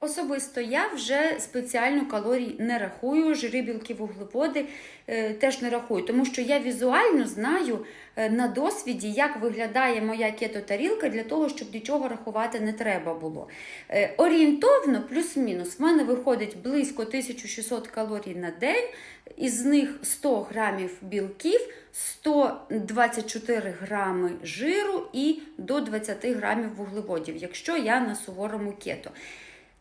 Особисто я вже спеціально калорій не рахую, жири, білки, вуглеводи е, теж не рахую, тому що я візуально знаю е, на досвіді, як виглядає моя кето-тарілка для того, щоб нічого рахувати не треба було. Е, орієнтовно, плюс-мінус, в мене виходить близько 1600 калорій на день, із них 100 грамів білків, 124 грами жиру і до 20 грамів вуглеводів, якщо я на суворому кето.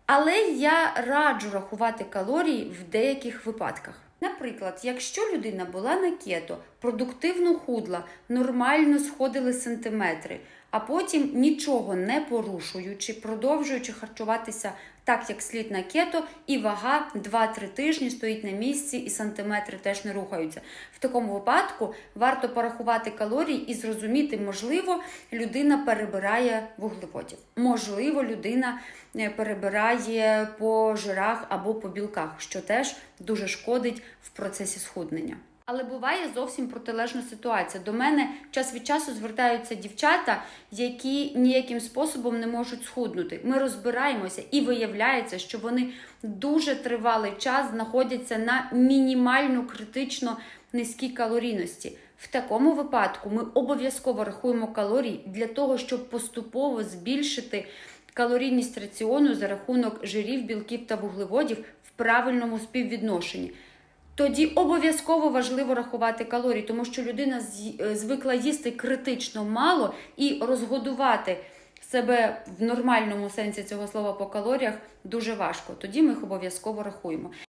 Але я раджу рахувати калорії в деяких випадках. Наприклад, якщо людина була на кето, продуктивно худла, нормально сходили сантиметри, а потім нічого не порушуючи, продовжуючи харчуватися так, як слід на кето, і вага 2-3 тижні стоїть на місці, і сантиметри теж не рухаються. В такому випадку варто порахувати калорії і зрозуміти, можливо, людина перебирає вуглеводів. Можливо, людина е, перебирає по жирах або по білках, що теж дуже шкодить в процесі схуднення. Але буває зовсім протилежна ситуація. До мене час від часу звертаються дівчата, які ніяким способом не можуть схуднути. Ми розбираємося і виявляється, що вони дуже тривалий час знаходяться на мінімально критично низькій калорійності. В такому випадку ми обов'язково рахуємо калорії для того, щоб поступово збільшити калорійність раціону за рахунок жирів, білків та вуглеводів в правильному співвідношенні. Тоді обов'язково важливо рахувати калорії, тому що людина е, звикла їсти критично мало і розгодувати себе в нормальному сенсі цього слова по калоріях дуже важко. Тоді ми їх обов'язково рахуємо.